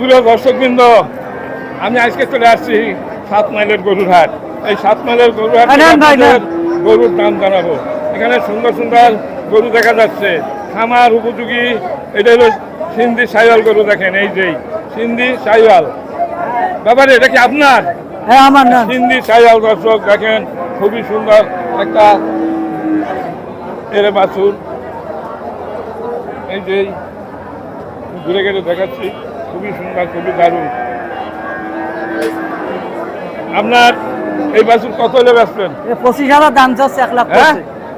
প্রিয় দর্শকবৃন্দ আমি আজকে চলে আসছি সাত মাইলের গরুর হাট। এই সাত মাইলের গরুর হাট গরুর দাম জানাব। এখানে সুন্দর সুন্দর গরু দেখা যাচ্ছে। খামার উপযোগী এটা হলো সিন্ধি সাইওয়াল গরু দেখেন এই যেই সিন্ধি সাইওয়াল। ব্যাপারে এটা কি আপনার? হ্যাঁ আমার নাম হিন্দি সাইয়াল দর্শক দেখেন খুবই সুন্দর একটা এরে বাছুর। এই যে ঘুরে ঘুরে দেখাচ্ছি। খুবই সুন্দর খুবই দারুণ। আপনার এই বাছুর কত হলে বেচবেন পঁচিশ হাজার দাম চাচ্ছে এক লাখ হ্যাঁ?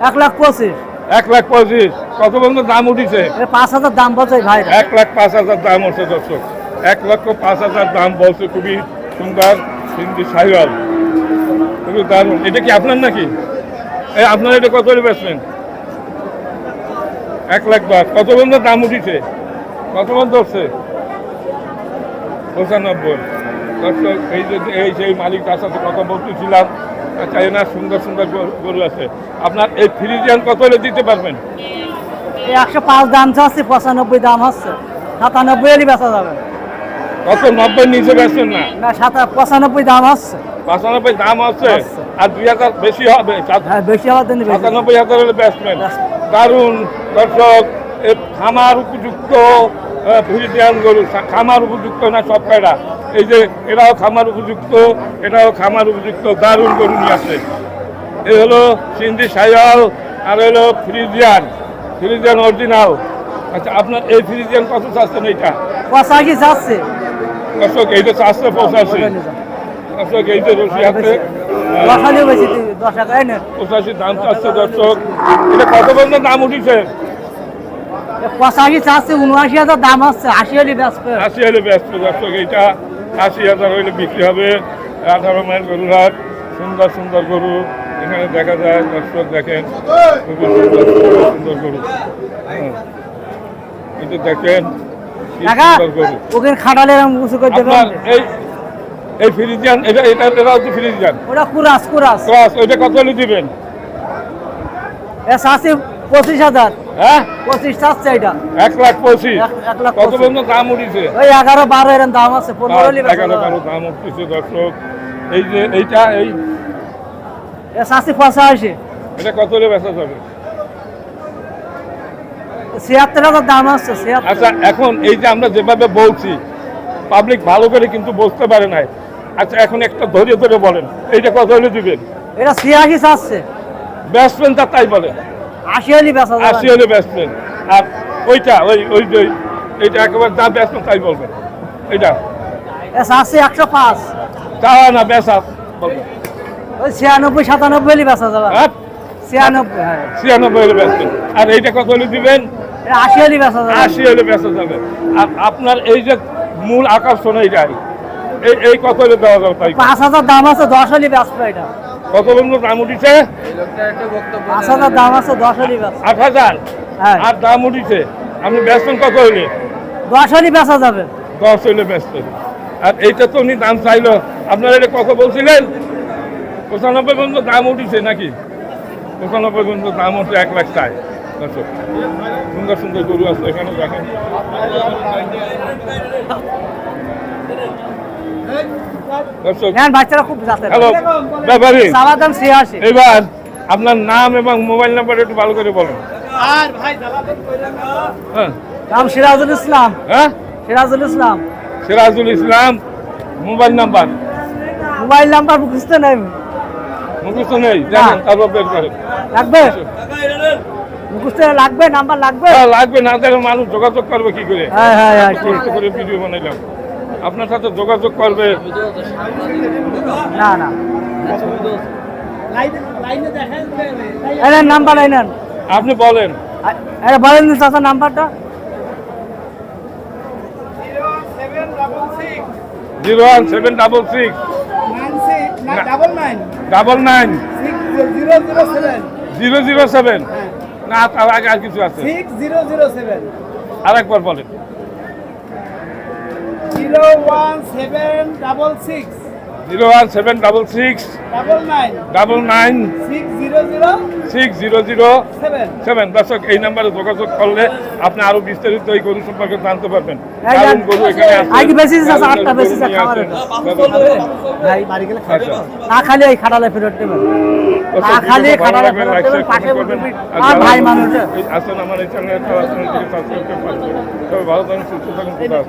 এক লাখ পঁচিশ। এক লাখ পঁচিশ। কত পর্যন্ত দাম উঠিছে? পাঁচ হাজার দাম বলছে ভাই এক লাখ পাঁচ হাজার দাম হচ্ছে দর্শক। এক লক্ষ পাঁচ হাজার দাম বলছে খুবই সুন্দর হিন্দি সাইওয়াল খুবই দারুণ। এটা কি আপনার নাকি? আপনার এটা কত হলে বেচবেন এক লাখ দশ। কত পর্যন্ত দাম উঠিছে? কত পর্যন্ত হচ্ছে পঁচানব্বই। দর্শক এই যে এই সেই মালিক তার সাথে কথা বলতেছিলাম না সুন্দর সুন্দর গরু- আছে। আপনার এই ফ্রিজিয়ান কত হলে দিতে পারবেন? এই একশো পাঁচ দাম চাচ্ছে পঁচানব্বই দাম হচ্ছে। সাতানব্বই বেচা যাবে। কত? নব্বই নিচে বেচবেন না। না সাতা পঁচানব্বই দাম হচ্ছে। পঁচানব্বই দাম আছে আছে। আর দুই হাজার বেশি হবে। হ্যাঁ বেশি হওয়ার জন্য। সাতানব্বই হাজার হলে Batsman। দারুণ। দর্শক এ খামার উপযুক্ত। ভিজিটিয়ান গরু খামার উপযুক্ত না সব কয়টা এই যে এটাও খামার উপযুক্ত এটাও খামার উপযুক্ত দারুণ গরু নিয়ে আসে। এই হলো সিন্ধি সাইয়াল আর হলো ফ্রিজিয়ান। Friesian original. আচ্ছা আপনার এই ফ্রিজিয়ান কত চাচ্ছেন এইটা? পঁচাশি চাচ্ছে দর্শক এইটা চারশো পঁচাশি। দর্শক এই যে রশি নে। পঁচাশি দাম চাচ্ছে দর্শক। এটা কত পর্যন্ত দাম উঠিছে? পঁচাশি চাচ্ছে উনআশি হাজার দাম হচ্ছে আশি হলে বেচবে আশি হলে ব্যস্ত দর্শক এইটা আশি হাজার হইলে বিক্রি হবে। আঠারো মাইল গরুর হাট সুন্দর সুন্দর গরু। এখানে দেখা যায় দর্শক দেখেন খুবই সুন্দর সুন্দর গরু। এটা দেখেন ওখানে খাটালে উঁচু করে এই এই ফ্রিজিয়ান এটা এটা এটা হচ্ছে ফ্রিজিয়ান। ওটা কুরাস কুরাস। ক্রস ওইটা কত হলে দিবেন? এ চাচ্ছে পঁচিশ হাজার। হ্যাঁ? পঁচিশ চাচ্ছে এটা। এক লাখ পঁচিশ। এক- এক লাখ কত পর্যন্ত দাম উঠিছে? ওই এগারো বারো এরকম দাম আছে পনেরো এগারো বারো দাম উঠতেছে দর্শক। এই যে এইটা এই এ পঁচাশি। এটা কত হলে বেচা যাবে? ছিয়াত্তর হাজার দাম আছে আচ্ছা এখন এই যে আমরা যেভাবে বলছি পাবলিক ভালো করে কিন্তু বুঝতে পারে নাই। আচ্ছা এখন একটা ধরে ধরে বলেন এইটা কত হলে দিবেন? এটা ছিয়াশি চাচ্ছে। ব্যাটসম্যান তা তাই বলে। আশি হলে বেচা আশি হলে ব্যাটসম্যান আর ওইটা ওই ওই যে এইটা একেবারে তাই বলবেন। একশো পাঁচ। তা না ব্যাসা বলবেন। ওই ছিয়ানব্বই সাতানব্বই হলে বেচা যাবে। হ্যাঁ? ছিয়ানব্বই হ্যাঁ। ছিয়ানব্বই হলে আর এইটা কত হলে দিবেন? আশি হলে বেচা যাবে। আশি হলে বেচা যাবে। আর আপনার এই যে মূল আকর্ষণ এইটাই। এই কত হলে দেওয়া যাবে পাঁচ হাজার দাম আছে দশ হলে বেচবে এটা। কত পর্যন্ত দাম উঠিছে? পাঁচ হাজার দাম আছে দশ আট হাজার? হ্যাঁ। আর দাম উঠিছে? আপনি ব্যস্তেন কত হইলে? দশ হলে বেচা যাবে। দশ হইলে ব্যস্ত। আর এইটা তো উনি দাম চাইলো। আপনারা এটা কত বলছিলেন? পঁচানব্বই পর্যন্ত দাম উঠিছে নাকি? পঁচানব্বই পর্যন্ত দাম উঠছে এক লাখ চাই সুন্দর সুন্দর গরু আছে এখানে দেখেন। বাচ্চারা খুব যাতে হ্যালো ব্যাপারী চাওয়ার দাম ছিয়াশি এবার আপনার নাম এবং মোবাইল নাম্বার একটু ভালো করে বলুন। হ্যাঁ। নাম সিরাজুল ইসলাম। হ্যাঁ? Sirajul Islam. Sirajul Islam mobile number. Mobile number বুঝতে নেই। মুখস্থ নেই জানেন তারপর বের করেন। লাগবে? মুখস্থ লাগবে নাম্বার লাগবে? হ্যাঁ, লাগবে না মানুষ যোগাযোগ করবে কি করে? হ্যাঁ হ্যাঁ হ্যাঁ করে ভিডিও বানাইলাম। আপনার সাথে যোগাযোগ করবে? না না। নাম্বার নেন। আপনি বলেন। আরে বলেন চাচা নাম্বারটা। Zero one seven double six. Double nine. Zero zero seven. না তার আগে আর কিছু আছে। আর একবার বলেন। Zero one seven double six zero one seven double six double nine double nine six zero zero six zero zero seven seven দর্শক এই নাম্বারে যোগাযোগ করলে আপনি আরও বিস্তারিত এই গরু সম্পর্কে জানতে পারবেন। গরু এখানে আটটা আসেন। ভাই বাড়ি গেলে খাই আচ্ছা। না খালি এই খাটালে ফেরত দেবেন। না খালি খাটালে লাগলে ফেরত দেবেন share, পাশে comment করবেন। বসে আর আর ভাই মানুষ এই আমার এই চ্যানেলটা সাবস্ক্রাইব করে পাবেন তবে ভালো থাকুন সুস্থ থাকুন খুদা হাফেজ।